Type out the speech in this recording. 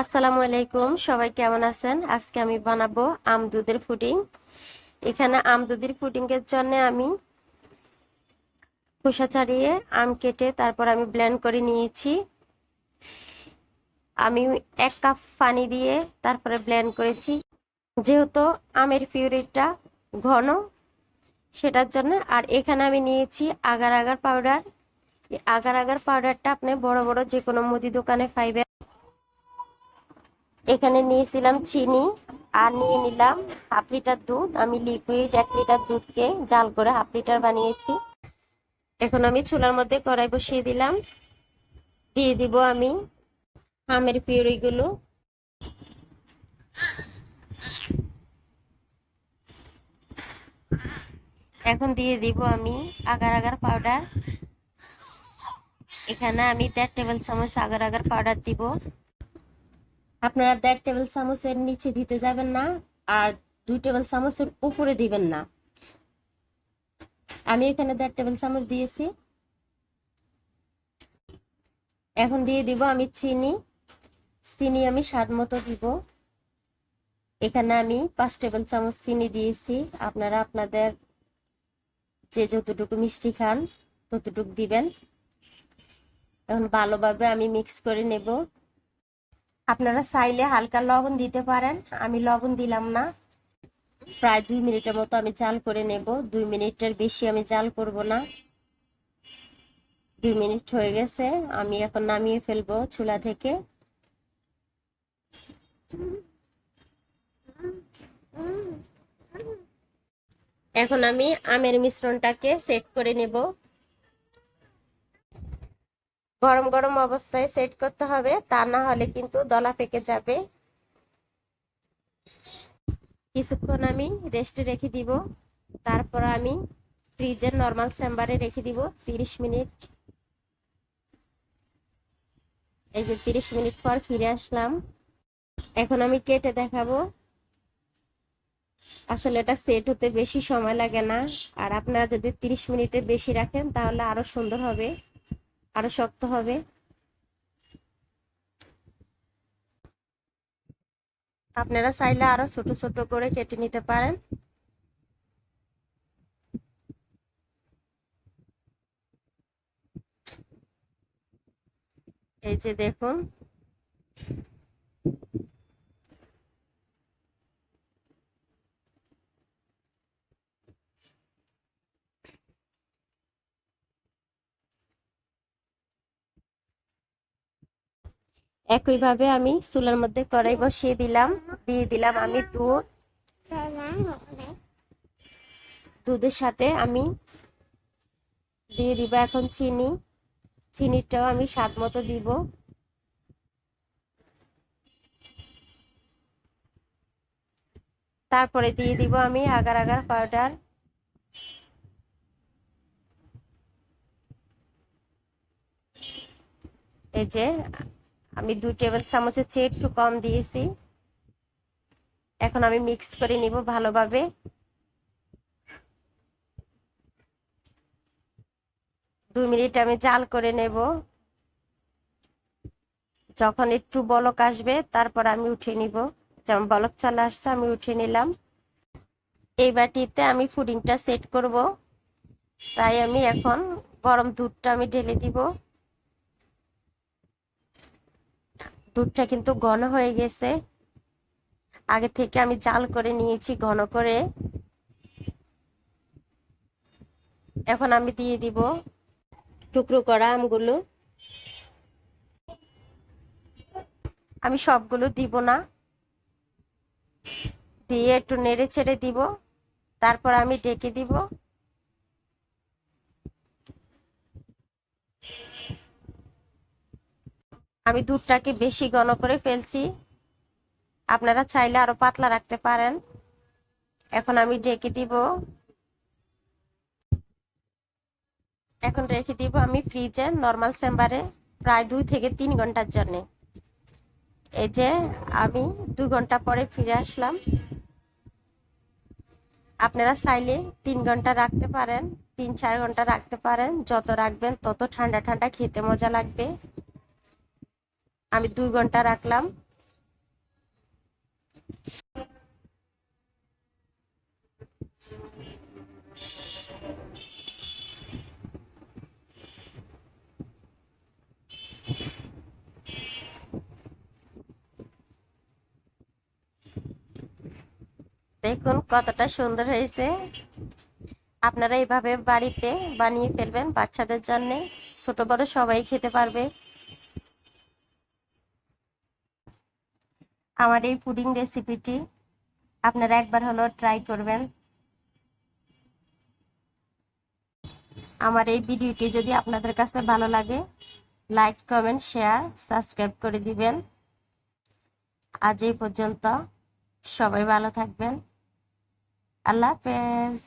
আসসালামু আলাইকুম, সবাই কেমন আছেন? আজকে আমি বানাবো আম দুধের পুডিং। এখানে আম দুধের পুডিং এর জন্য আমি খোসা ছাড়িয়ে আম কেটে তারপর আমি ব্লেন্ড করে নিয়েছি। আমি এক কাপ পানি দিয়ে তারপরে ব্লেন্ড করেছি। যেহেতু আমের পিউরিটা ঘন, সেটার জন্য আর এখানে আমি নিয়েছি agar agar powder. Agar agar পাউডারটা আপনি বড় বড় যে কোনো মুদি দোকানে পাইবেন। এখানে নিয়েছিলাম চিনি আর নিয়ে নিলাম হাফ লিটার দুধ। আমি লিকুইড এক লিটার দুধকে জাল করে হাফ লিটার বানিয়েছি। এখন আমি চুলার মধ্যে কড়াই বসিয়ে দিলাম। দিয়ে দিব আমি আমের পিউরিগুলো। এখন দিয়ে দিব আমি আগার আগার পাউডার এখানে আমি দেড় টেবিল চামচ আগার আগার পাউডার দিব। আপনারা দেড় টেবিল চামচের নিচে দিতে যাবেন না আর দুই টেবিল চামচের উপরে দিবেন না। আমি এখানে দেড় টেবিল চামচ দিয়েছি। এখন দিয়ে দিব আমি চিনি। চিনি আমি স্বাদ মতো দিব। এখানে আমি পাঁচ টেবিল চামচ চিনি দিয়েছি। আপনারা আপনাদের যে যতটুকু মিষ্টি খান ততটুকু দিবেন। এখন ভালোভাবে আমি মিক্স করে নেব। আপনারা চাইলে হালকা লবণ দিতে পারেন। আমি লবণ দিলাম না। প্রায় দুই মিনিটের মতো আমি জাল করে নেব। দুই মিনিটের বেশি আমি জাল করব না। দুই মিনিট হয়ে গেছে। আমি এখন নামিয়ে ফেলব চুলা থেকে। এখন আমি আমের মিশ্রণটাকে সেট করে নেব। গরম গরম অবস্থায় সেট করতে হবে, তা না হলে কিন্তু দলা পেকে যাবে। কিছুক্ষণ আমি রেস্টে রেখে দিব, তারপর আমি ফ্রিজের নর্মাল চেম্বারে রেখে দিব, তিরিশ মিনিট। এই যে তিরিশ মিনিট পর ফিরে আসলাম। এখন আমি কেটে দেখাবো। আসলে এটা সেট হতে বেশি সময় লাগে না, আর আপনারা যদি তিরিশ মিনিটের বেশি রাখেন তাহলে আরও সুন্দর হবে। আরও শক্ত হবে। আপনারা চাইলে আরও ছোট ছোট করে কেটে নিতে পারেন। এই যে দেখুন একইভাবে আমি চুলার মধ্যে কড়াই বসিয়ে দিলাম, দিয়ে দিলাম আমি দুধ। দুধের সাথে আমি দিয়ে দিব এখন চিনি। চিনিটাও আমি স্বাদ মতো দিব। তারপরে দিয়ে দিব আমি আগার আগার পাউডার। এই যে আমি দুই টেবিল চামচের চেয়ে একটু কম দিয়েছি। এখন আমি মিক্স করে নিব ভালোভাবে। দুই মিনিট আমি জাল করে নেব। যখন একটু বলক আসবে, তারপর আমি উঠে নিব। যেমন বলক চলে আসছে, আমি উঠে নিলাম। এই বাটিতে আমি ফুডিংটা সেট করব। তাই আমি এখন গরম দুধটা আমি ঢেলে দিব। দুধটা কিন্তু ঘন হয়ে গেছে। আগে থেকে আমি জাল করে নিয়েছি ঘন করে। এখন আমি দিয়ে দিব টুকরো করা আমগুলো। আমি সবগুলো দিব না। দিয়ে একটু নেড়ে ছেড়ে দিব। তারপর আমি ডেকে দিব। আমি দুধটাকে বেশি ঘন করে ফেলছি। আপনারা চাইলে আরও পাতলা রাখতে পারেন। এখন আমি ঢেকে দিব। এখন রেখে দিব আমি ফ্রিজে, নর্মাল চেম্বারে, প্রায় দুই থেকে তিন ঘণ্টার জন্যে। এই যে আমি দু ঘণ্টা পরে ফিরে আসলাম। আপনারা চাইলে তিন ঘণ্টা রাখতে পারেন, তিন চার ঘণ্টা রাখতে পারেন। যত রাখবেন তত ঠান্ডা ঠান্ডা খেতে মজা লাগবে। আমি দুই ঘণ্টা রাখলাম। দেখুন কতটা সুন্দর হয়েছে। আপনারা এইভাবে বাড়িতে বানিয়ে ফেলবেন বাচ্চাদের জন্যে। ছোট বড় সবাই খেতে পারবে। আমার এই পুডিং রেসিপিটি আপনারা একবার হলো ট্রাই করবেন। আমার এই ভিডিওটি যদি আপনাদের কাছে ভালো লাগে লাইক কমেন্ট শেয়ার সাবস্ক্রাইব করে দিবেন। আজ এই পর্যন্ত সবাই ভালো থাকবেন। আল্লাহ হাফেজ।